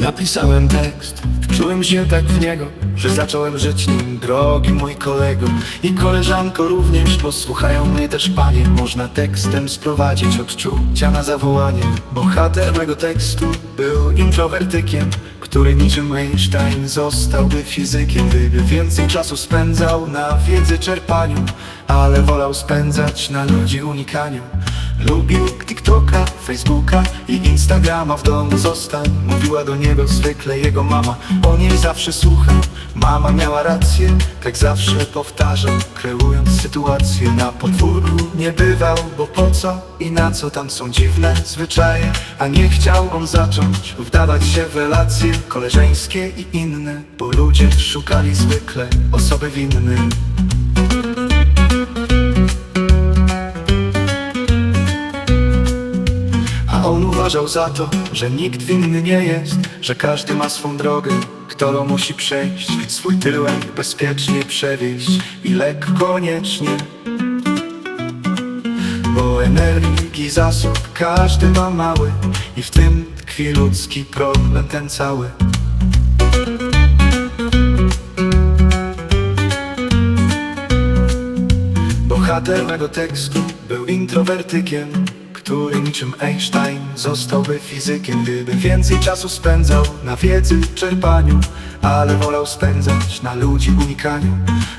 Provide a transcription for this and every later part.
Napisałem tekst, czułem się tak w niego Że zacząłem żyć nim, drogi mój kolego. I koleżanko również, posłuchają mnie też panie. Można tekstem sprowadzić odczucia na zawołanie. Bohater mego tekstu był introwertykiem Który niczym Einstein zostałby fizykiem. Gdyby więcej czasu spędzał na wiedzy czerpaniu Ale wolał spędzać na ludzi unikaniu Lubił TikToka, Facebooka i Instagrama. W domu zostań Mówiła do niego zwykle jego mama. O niej zawsze słuchał Mama miała rację, tak zawsze powtarzał Kreując sytuację na podwórku. Nie bywał Bo po co i na co tam są dziwne zwyczaje. A nie chciał on zacząć wdawać się w relacje Koleżeńskie i inne Bo ludzie szukali zwykle osoby winnej uważał za to, że nikt winny nie jest Że każdy ma swą drogę, którą musi przejść. Swój tyłek bezpiecznie przewieźć i lekko koniecznie Bo energii zasób każdy ma mały I w tym tkwi ludzki problem ten cały. Bohater mego tekstu był introwertykiem Który niczym Einstein zostałby fizykiem. Gdyby więcej czasu spędzał na wiedzy czerpaniu Ale wolał spędzać na ludzi unikaniu.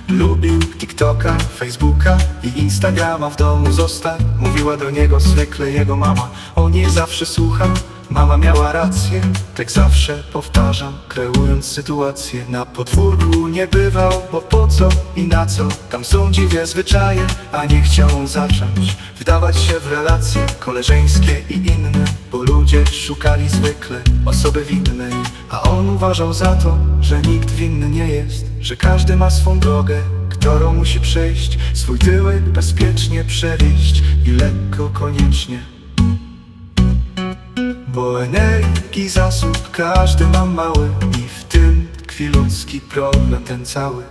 Lubił TikToka, Facebooka i Instagrama. W domu zostań, mówiła do niego zwykle jego mama. On nie zawsze słuchał Mama miała rację, tak zawsze powtarzam Kreując sytuację. Na podwórku nie bywał Bo po co i na co, tam są dziwne zwyczaje A nie chciał zacząć wdawać się w relacje Koleżeńskie i inne, bo ludzie szukali zwykle osoby winnej. A on uważał za to, że nikt winny nie jest Że każdy ma swą drogę, którą musi przejść. Swój tyłek bezpiecznie przewieźć i lekko koniecznie bo energii zasób każdy ma mały I w tym tkwi ludzki problem ten cały.